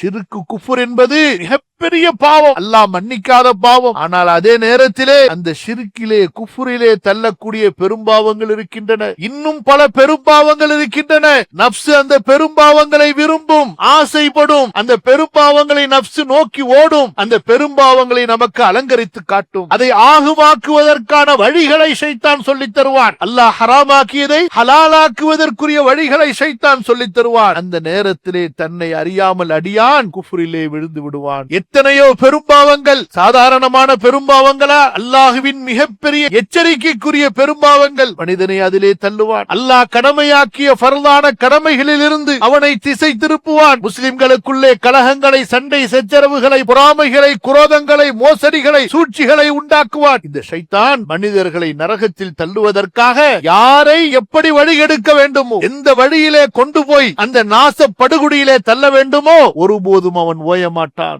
சிறுக்கு குஃபுர் என்பது மிகப்பெரிய பாவம். அல்லாஹ் மன்னிக்காத பாவம். ஆனால் அதே நேரத்திலே அந்த ஷிருக்கிலே குஃபுரிலே தள்ளக்கூடிய பெரும்பாவங்கள் இருக்கின்றன. இன்னும் பல பெரும்பாவங்கள் இருக்கின்றன. நப்சு அந்த பெரும்பாவங்களை விரும்பும் ஆசைப்படும். அந்த பெரும்பாவங்களை நப்சு நோக்கி ஓடும். அந்த பெரும்பாவங்களை நமக்கு அலங்கரித்து காட்டும். அதை ஆகுமாக்குவதற்கான வழிகளை சைத்தான் சொல்லித் தருவான். அல்லாஹ் ஹராமாக்கியதை ஹலாலாக்குவதற்குரிய வழிகளை சைத்தான் சொல்லித் தருவான். அந்த நேரத்திலே தன்னை அறியாமல் அடியான் குஃபுரிலே விழுந்து விடுவான். எத்தனையோ பெரும்பாவங்கள் சாதாரணமான பெரும்பாவங்களா? அல்லாஹுவின் மிகப்பெரிய எச்சரிக்கைக்குரிய பெரும்பாவங்கள். மனிதனை அதிலே தள்ளுவான். அல்லாஹ் கடமையாக்கிய பரலான கடமைகளில் இருந்து அவனை திசை திருப்புவான். முஸ்லிம்களுக்குள்ளே கலகங்களை சண்டை சச்சரவுகளை பொறாமைகளை குரோதங்களை மோசடிகளை சூழ்ச்சிகளை உண்டாக்குவான். இந்த சைத்தான் மனிதர்களை நரகத்தில் தள்ளுவதற்காக யாரை எப்படி வழிகெடுக்க வேண்டுமோ எந்த வழியிலே கொண்டு போய் அந்த நாச படுகுடியிலே தள்ள வேண்டுமோ ஒருபோதும் அவன் ஓய மாட்டான்